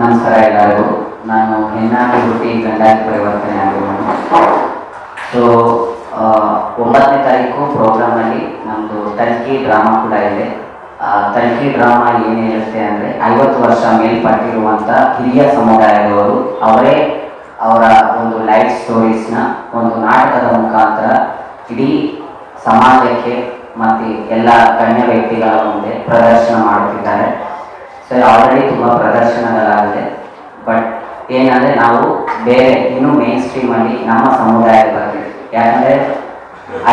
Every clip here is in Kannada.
ನಮಸ್ಕಾರ ಎಲ್ಲರಿಗೂ. ನಾನು ಹೆಣ್ಣಾಗಿ ಹುಟ್ಟಿ ಗಂಡಾಗಿ ಪರಿವರ್ತನೆ ಆಗಿರುವನು ಸೊ ಒಂಬತ್ತನೇ ತಾರೀಕು ಪ್ರೋಗ್ರಾಮಲ್ಲಿ ನಮ್ಮದು ತಲ್ಕಿ ಡ್ರಾಮಾ ಕೂಡ ಇದೆ. ಆ, ಡ್ರಾಮಾ ಡ್ರಾಮಾ ಏನಿರುತ್ತೆ ಅಂದರೆ ಐವತ್ತು ವರ್ಷ ಮೇಲ್ಪಟ್ಟಿರುವಂಥ ಹಿರಿಯ ಸಮುದಾಯದವರು ಅವರೇ ಅವರ ಒಂದು ಲೈಫ್ ಸ್ಟೋರೀಸ್ನ ಒಂದು ನಾಟಕದ ಮುಖಾಂತರ ಇಡೀ ಸಮಾಜಕ್ಕೆ ಮತ್ತು ಎಲ್ಲ ಗಣ್ಯ ವ್ಯಕ್ತಿಗಳ ಮುಂದೆ ಪ್ರದರ್ಶನ ಮಾಡುತ್ತಿದ್ದಾರೆ. ಸೊ ಆಲ್ರೆಡಿ ತುಂಬ ಪ್ರದರ್ಶನಗಳಾಗಿದೆ ಬಟ್ ಏನಂದರೆ ನಾವು ಬೇರೆ, ಇನ್ನೂ ಮೇನ್ ಸ್ಟ್ರೀಮಲ್ಲಿ ನಮ್ಮ ಸಮುದಾಯಕ್ಕೆ ಬಗ್ಗೆ. ಯಾಕಂದರೆ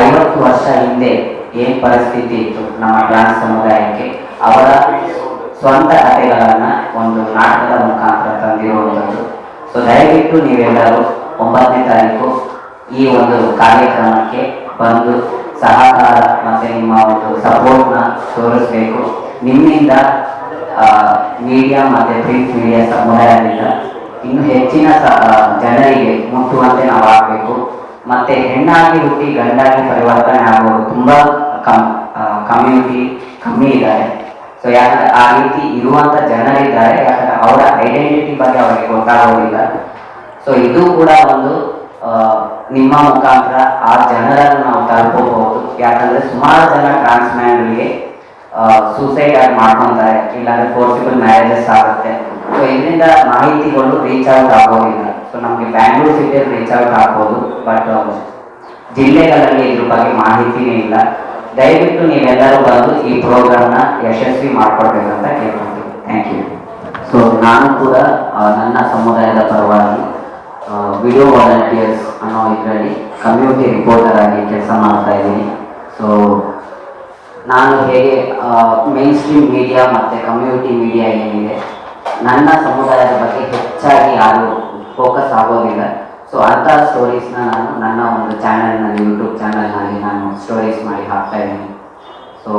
ಐವತ್ತು ವರ್ಷ ಹಿಂದೆ ಏನು ಪರಿಸ್ಥಿತಿ ಇತ್ತು ನಮ್ಮ ಟ್ರಾನ್ಸ್ ಸಮುದಾಯಕ್ಕೆ? ಅವರ ಸ್ವಂತ ಕಥೆಗಳನ್ನು ಒಂದು ನಾಟಕದ ಮುಖಾಂತರ ತಂದಿರುವಂಥದ್ದು. ಸೊ ದಯವಿಟ್ಟು ನೀವೆಲ್ಲರೂ ಒಂಬತ್ತನೇ ತಾರೀಕು ಈ ಒಂದು ಕಾರ್ಯಕ್ರಮಕ್ಕೆ ಬಂದು ಸಹಕಾರ ಮತ್ತು ನಿಮ್ಮ ಒಂದು ಸಪೋರ್ಟ್ನ ತೋರಿಸಬೇಕು. ನಿಮ್ಮಿಂದ ಮೀಡಿಯಾ ಮತ್ತು ಪ್ರಿಂಟ್ ಮೀಡಿಯಾ ಸಮುದಾಯದಿಂದ ಇನ್ನು ಹೆಚ್ಚಿನ ಜನರಿಗೆ ಮುಟ್ಟುವಂತೆ ನಾವು ಆಗಬೇಕು. ಮತ್ತೆ ಹೆಣ್ಣಾಗಿ ಹುಟ್ಟಿ ಗಂಡಾಗಿ ಪರಿವರ್ತನೆ ಆಗೋರು ತುಂಬ ಕಮ್ ಕಮ್ಯುನಿಟಿ ಕಮ್ಮಿ ಇದ್ದಾರೆ. ಸೊ ಯಾಕಂದ್ರೆ ಆ ರೀತಿ ಇರುವಂತ ಜನರಿದ್ದಾರೆ. ಯಾಕಂದ್ರೆ ಅವರ ಐಡೆಂಟಿಟಿ ಬಗ್ಗೆ ಅವರಿಗೆ ಗೊತ್ತಾಗೋದಿಲ್ಲ. ಸೊ ಇದು ಕೂಡ ಒಂದು ನಿಮ್ಮ ಮುಖಾಂತರ ಆ ಜನರನ್ನು ನಾವು ತಲುಪಬಹುದು. ಯಾಕಂದ್ರೆ ಸುಮಾರು ಜನ ಟ್ರಾನ್ಸ್ಮ್ಯಾನ್ಗಳಿಗೆ ಸೂಸೈಡ್ ಆಗಿ ಮಾಡ್ಕೊಂತಾರೆ, ಇಲ್ಲಾಂದ್ರೆ ಫೋರ್ಸಿಬಲ್ ಮ್ಯಾರೇಜಸ್ ಆಗುತ್ತೆ. ಸೊ ಇದರಿಂದ ಮಾಹಿತಿಗಳು ರೀಚ್ ಔಟ್ ಆಗೋದಿಲ್ಲ. ಸೊ ನಮಗೆ ಬ್ಯಾಂಗ್ಳೂರ್ ಸಿಟಿಯಲ್ಲಿ ರೀಚ್ ಔಟ್ ಆಗ್ಬೋದು ಬಟ್ ಜಿಲ್ಲೆಗಳಲ್ಲಿ ಇದ್ರ ಬಗ್ಗೆ ಮಾಹಿತಿನೇ ಇಲ್ಲ. ದಯವಿಟ್ಟು ನೀವೆಲ್ಲರೂ ಬಂದು ಈ ಪ್ರೋಗ್ರಾಮ್ನ ಯಶಸ್ವಿ ಮಾಡ್ಕೊಡ್ಬೇಕಂತ ಕೇಳ್ಕೊಂತೀನಿ ಥ್ಯಾಂಕ್ ಯು ಸೊ ನಾನು ಕೂಡ ನನ್ನ ಸಮುದಾಯದ ಪರವಾಗಿ ವಿಡಿಯೋ ವಾಲಂಟಿಯರ್ಸ್ ಅನ್ನೋ ಇದರಲ್ಲಿ ಕಮ್ಯುನಿಟಿ ರಿಪೋರ್ಟರ್ ಆಗಿ ಕೆಲಸ ಮಾಡ್ತಾ ಇದ್ದೀನಿ. ಸೊ ನಾನು ಹೇಗೆ ಮೇನ್ ಸ್ಟ್ರೀಮ್ ಮೀಡಿಯಾ ಮತ್ತು ಕಮ್ಯುನಿಟಿ ಮೀಡಿಯಾ ಏನಿದೆ, ನನ್ನ ಸಮುದಾಯದ ಬಗ್ಗೆ ಹೆಚ್ಚಾಗಿ ಯಾರು ಫೋಕಸ್ ಆಗೋದಿಲ್ಲ. ಸೊ ಅಂಥ ಸ್ಟೋರೀಸ್ನ ನಾನು ನನ್ನ ಒಂದು ಚಾನಲ್ನಲ್ಲಿ ಯೂಟ್ಯೂಬ್ ಚಾನಲ್ನಲ್ಲಿ ನಾನು ಸ್ಟೋರೀಸ್ ಮಾಡಿ ಹಾಕ್ತಾ ಇದ್ದೀನಿ. ಸೊ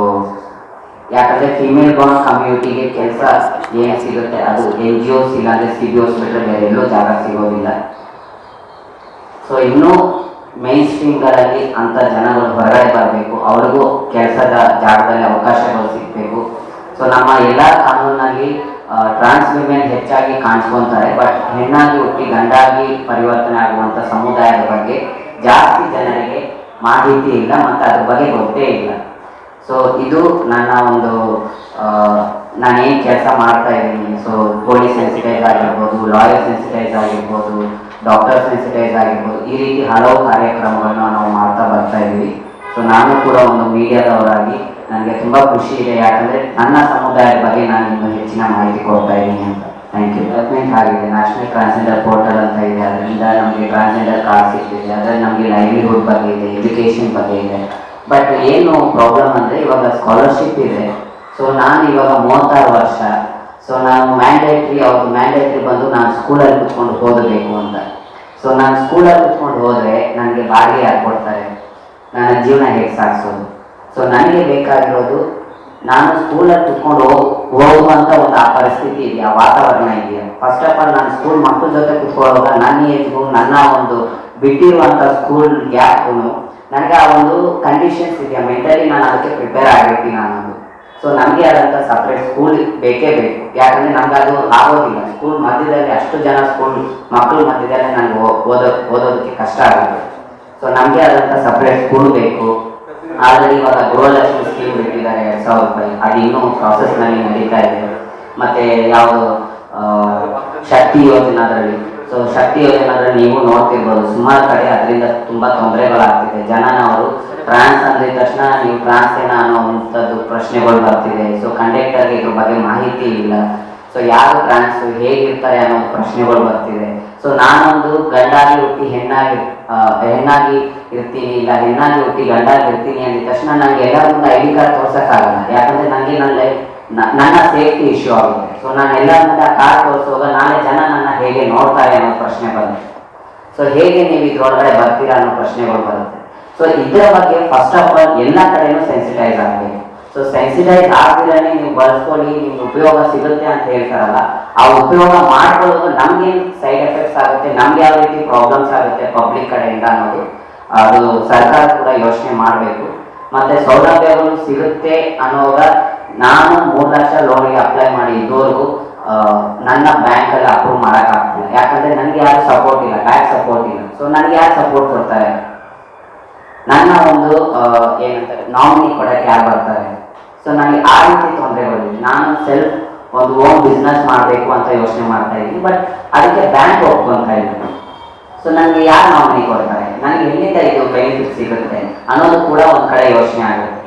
ಯಾಕಂದರೆ ಫಿಮೇಲ್ ಬೋನ್ ಕಮ್ಯುನಿಟಿಗೆ ಕೆಲಸ ಏನು ಸಿಗುತ್ತೆ, ಅದು ಎನ್ ಜಿ ಒಸ್ ಇಲ್ಲಾಂದರೆ ಸಿ ಬಿ ಒಸ್ ಬಿಟ್ಟರೆ ಬೇರೆ ಜಾಗ ಸಿಗೋದಿಲ್ಲ. ಸೊ ಇನ್ನೂ ಮೈನ್ ಸ್ಟ್ರೀಮ್ಗಳಲ್ಲಿ ಅಂತ ಜನಗಳು ಹೊರಗಡೆ ಬರಬೇಕು, ಅವ್ರಿಗೂ ಕೆಲಸದ ಜಾಗದಲ್ಲಿ ಅವಕಾಶಗಳು ಸಿಗಬೇಕು. ಸೊ ನಮ್ಮ ಎಲ್ಲ ಕಾನೂನಲ್ಲಿ ಟ್ರಾನ್ಸ್ ವಿಮೆನ್ ಹೆಚ್ಚಾಗಿ ಕಾಣಿಸ್ಕೊಂತಾರೆ ಬಟ್ ಹೆಣ್ಣಾಗಿ ಹುಟ್ಟಿ ಗಂಡಾಗಿ ಪರಿವರ್ತನೆ ಆಗುವಂಥ ಸಮುದಾಯದ ಬಗ್ಗೆ ಜಾಸ್ತಿ ಜನರಿಗೆ ಮಾಹಿತಿ ಇಲ್ಲ ಮತ್ತು ಅದ್ರ ಬಗ್ಗೆ ಗೊತ್ತೇ ಇಲ್ಲ. ಸೊ ಇದು ನನ್ನ ಒಂದು ನಾನೇನು ಕೆಲಸ ಮಾಡ್ತಾ ಇದ್ದೀನಿ. ಸೊ ಪೊಲೀಸ್ ಸೆನ್ಸಿಟೈಸ್ ಆಗಿರ್ಬೋದು ಲಾಯರ್ ಸೆನ್ಸಿಟೈಸ್ ಆಗಿರ್ಬೋದು ಡಾಕ್ಟರ್ ಸೆನ್ಸಿಟೈಸ್ ಆಗಿರ್ಬೋದು ಈ ರೀತಿ ಹಲವು ಕಾರ್ಯಕ್ರಮಗಳನ್ನ ನಾವು ಮಾಡ್ತಾ ಬರ್ತಾ ಇದ್ದೀವಿ. ಸೊ ನಾನು ಕೂಡ ಒಂದು ಮೀಡಿಯಾದವರಾಗಿ ನನಗೆ ತುಂಬ ಖುಷಿ ಇದೆ. ಯಾಕಂದರೆ ನನ್ನ ಸಮುದಾಯದ ಬಗ್ಗೆ ನಾನು ಇನ್ನೂ ಹೆಚ್ಚಿನ ಮಾಹಿತಿ ಕೊಡ್ತಾ ಇದ್ದೀನಿ ಅಂತ. ಥ್ಯಾಂಕ್ ಯು ಡೆವಲಪ್ಮೆಂಟ್ ಆಗಿದೆ. ನ್ಯಾಷನಲ್ ಟ್ರಾನ್ಸ್ಜೆಂಡರ್ ಪೋರ್ಟಲ್ ಅಂತ ಇದೆ. ಅದರಿಂದ ನಮಗೆ ಟ್ರಾನ್ಸ್ಜೆಂಡರ್ ಕಾರ್ಡ್ ಸಿಗ್ತಿದೆ. ಅದರಲ್ಲಿ ನಮಗೆ ಲೈವ್ಲಿಹುಡ್ ಬಗ್ಗೆ ಇದೆ ಎಜುಕೇಷನ್ ಬಗ್ಗೆ ಇದೆ. ಬಟ್ ಏನು ಪ್ರಾಬ್ಲಮ್ ಅಂದರೆ ಇವಾಗ ಸ್ಕಾಲರ್ಶಿಪ್ ಇದೆ. ಸೊ ನಾನು ಇವಾಗ ಮೂವತ್ತಾರು ವರ್ಷ ಸೊ ನಾನು ಮ್ಯಾಂಡೇಟ್ರಿ ಅವ್ರ ಮ್ಯಾಂಡೇಟ್ರಿ ಬಂದು ನಾನು ಸ್ಕೂಲಲ್ಲಿ ಕುತ್ಕೊಂಡು ಓದಬೇಕು ಅಂತ. ಸೊ ನಾನು ಸ್ಕೂಲಲ್ಲಿ ಕುತ್ಕೊಂಡು ಹೋದರೆ ನನಗೆ ಬಾಡಿಗೆ ಕೊಡ್ತಾರೆ. ನನ್ನ ಜೀವನ ಹೇಗೆ ಸಾಗಿಸೋದು? ಸೊ ನನಗೆ ಬೇಕಾಗಿರೋದು ನಾನು ಸ್ಕೂಲಲ್ಲಿ ಕುತ್ಕೊಂಡು ಹೋಗ್ ಹೋಗುವಂಥ ಒಂದು ಆ ಪರಿಸ್ಥಿತಿ ಇದೆಯಾ ವಾತಾವರಣ ಇದೆಯಾ? ಫಸ್ಟ್ ಆಫ್ ಆಲ್ ನಾನು ಸ್ಕೂಲ್ ಮಕ್ಕಳ ಜೊತೆ ಕುತ್ಕೊಳ್ಳುವಾಗ ನನ್ನ ಏಜ್ಗೂ ನನ್ನ ಒಂದು ಬಿಟ್ಟಿರುವಂಥ ಸ್ಕೂಲ್ ಗ್ಯಾಪ್ಗೂ ನನಗೆ ಆ ಒಂದು ಕಂಡೀಷನ್ಸ್ ಇದೆಯಾ? ಮೆಂಟಲಿ ನಾನು ಅದಕ್ಕೆ ಪ್ರಿಪೇರ್ ಆಗಿರ್ತೀನಿ ಅನ್ನೋದು. ಸೊ ನಮಗೆ ಆದಂಥ ಸಪ್ರೇಟ್ ಸ್ಕೂಲ್ ಬೇಕೇ ಬೇಕು. ಯಾಕಂದರೆ ನಮ್ಗೆ ಅದು ಆಗೋದಿಲ್ಲ. ಸ್ಕೂಲ್ ಮಧ್ಯದಲ್ಲಿ ಅಷ್ಟು ಜನ ಸ್ಕೂಲ್ ಮಕ್ಕಳು ಮಧ್ಯದಲ್ಲಿ ನನಗೆ ಓದೋ, ಓದೋದಕ್ಕೆ ಕಷ್ಟ ಆಗುತ್ತೆ. ಸೊ ನಮಗೆ ಆದಂಥ ಸಪ್ರೇಟ್ ಸ್ಕೂಲ್ ಬೇಕು. ಆದರೆ ಇವಾಗ ಗೃಹಲಕ್ಷ್ಮಿ ಸ್ಕೀಮ್ ಬಿಟ್ಟಿದ್ದಾರೆ ಎರಡು ಸಾವಿರ ರೂಪಾಯಿ. ಅದು ಇನ್ನೂ ಪ್ರಾಸೆಸ್ನಲ್ಲಿ ನಡೀತಾ ಇದೆ. ಮತ್ತು ಯಾವುದು ಶಕ್ತಿ ಯೋಜನೆ ಯೋಜನಾದಲ್ಲಿ ಸೊ ಶಕ್ತಿ ಯೋಜನಾದಲ್ಲಿ ನೀವು ನೋಡ್ತಿರ್ಬೋದು. ಸುಮಾರು ಕಡೆ ಅದರಿಂದ ತುಂಬ ತೊಂದರೆಗಳಾಗ್ತಿದೆ. ಜನನವರು ಟ್ರಾನ್ಸ್ ಅಂದಿದ ತಕ್ಷಣ ನೀವು ಟ್ರಾನ್ಸ್ ಏನ ಅನ್ನೋವಂಥದ್ದು ಪ್ರಶ್ನೆಗಳು ಬರ್ತಿದೆ. ಸೊ ಕಂಡಕ್ಟರ್ಗೆ ಇದ್ರ ಬಗ್ಗೆ ಮಾಹಿತಿ ಇಲ್ಲ. ಸೊ ಯಾರು ಟ್ರಾನ್ಸ್ ಹೇಗಿರ್ತಾರೆ ಅನ್ನೋ ಪ್ರಶ್ನೆಗಳು ಬರ್ತಿದೆ. ಸೊ ನಾನೊಂದು ಗಂಡಾಗಿ ಹುಟ್ಟಿ ಹೆಣ್ಣಾಗಿ ಹೆಣ್ಣಾಗಿ ಇರ್ತೀನಿ ಇಲ್ಲ ಹೆಣ್ಣಾಗಿ ಹುಟ್ಟಿ ಗಂಡಾಗಿ ಇರ್ತೀನಿ ಅಂದಿದ ತಕ್ಷಣ ನನಗೆ ಎಲ್ಲರ ಮುಂದೆ ಐ ಕಾರ್ಡ್ ತೋರ್ಸೋಕ್ಕಾಗಲ್ಲ. ಯಾಕಂದ್ರೆ ನನಗೆ ನನ್ನ ಲೈಫ್ ನನ್ನ ಸೇಫ್ಟಿ ಇಶ್ಯೂ ಆಗುತ್ತೆ. ಸೊ ನಾನು ಎಲ್ಲರ ಮುಂದೆ ಕಾರ್ ತೋರಿಸುವಾಗ ನಾಳೆ ಜನ ನನ್ನ ಹೇಗೆ ನೋಡ್ತಾರೆ ಅನ್ನೋ ಪ್ರಶ್ನೆ ಬರುತ್ತೆ. ಸೊ ಹೇಗೆ ನೀವು ಇದ್ರೊಳಗಡೆ ಬರ್ತೀರಾ ಅನ್ನೋ ಪ್ರಶ್ನೆಗಳು ಬರುತ್ತೆ. ಸೊ ಇದರ ಬಗ್ಗೆ ಫಸ್ಟ್ ಆಫ್ ಆಲ್ ಎಲ್ಲ ಕಡೆನೂ ಸೆನ್ಸಿಟೈಸ್ ಆಗಬೇಕು. ಸೊ ಸೆನ್ಸಿಟೈಸ್ ಆಗ್ದಿರನೇ ನೀವು ಬಳಸ್ಕೊಳ್ಳಿ, ನಿಮ್ಗೆ ಉಪಯೋಗ ಸಿಗುತ್ತೆ ಅಂತ ಹೇಳ್ತಾರಲ್ಲ, ಆ ಉಪಯೋಗ ಮಾಡ್ಕೊಳ್ಳೋದು ನಮ್ಗೇನು ಸೈಡ್ ಎಫೆಕ್ಟ್ಸ್ ಆಗುತ್ತೆ, ನಮ್ಗೆ ಯಾವ ರೀತಿ ಪ್ರಾಬ್ಲಮ್ಸ್ ಆಗುತ್ತೆ ಪಬ್ಲಿಕ್ ಕಡೆಯಿಂದ ಅನ್ನೋದು, ಅದು ಸರ್ಕಾರ ಕೂಡ ಯೋಚನೆ ಮಾಡಬೇಕು. ಮತ್ತೆ ಸೌಲಭ್ಯಗಳು ಸಿಗುತ್ತೆ ಅನ್ನೋವಾಗ ನಾನು ಮೂರು ಲಕ್ಷ ಲೋನ್ಗೆ ಅಪ್ಲೈ ಮಾಡಿ ಇದುವರೆಗೂ ನನ್ನ ಬ್ಯಾಂಕಲ್ಲಿ ಅಪ್ರೂವ್ ಮಾಡೋಕ್ಕಾಗ್ತಿಲ್ಲ ಯಾಕಂದರೆ ನನಗೆ ಯಾರು ಸಪೋರ್ಟ್ ಇಲ್ಲ ಬ್ಯಾಂಕ್ ಸಪೋರ್ಟ್ ಇಲ್ಲ. ಸೊ ನನಗೆ ಯಾರು ಸಪೋರ್ಟ್ ಕೊಡ್ತಾರೆ? ನನ್ನ ಒಂದು ಏನಂತಾರೆ ನಾಮಿನಿ ಕೊಡಕ್ಕೆ ಯಾರು ಬರ್ತಾರೆ? ಸೊ ನನಗೆ ಆ ರೀತಿ ತೊಂದರೆಗಳಿದೆ ನಾನು ಸೆಲ್ಫ್ ಒಂದು ಓನ್ ಬಿಸ್ನೆಸ್ ಮಾಡಬೇಕು ಅಂತ ಯೋಚನೆ ಮಾಡ್ತಾ ಇದ್ದೀನಿ ಬಟ್ ಅದಕ್ಕೆ ಬ್ಯಾಂಕ್ ಒಪ್ಕೊಂತ ಇಲ್ಲ. ಸೊ ನನಗೆ ಯಾರು ನಾಮಿನಿ ಕೊಡ್ತಾರೆ? ನನಗೆ ಎಲ್ಲಿಂದ ಇದು ಬೆನಿಫಿಟ್ ಸಿಗುತ್ತೆ ಅನ್ನೋದು ಕೂಡ ಒಂದು ಕಡೆ ಯೋಚನೆ ಆಗುತ್ತೆ.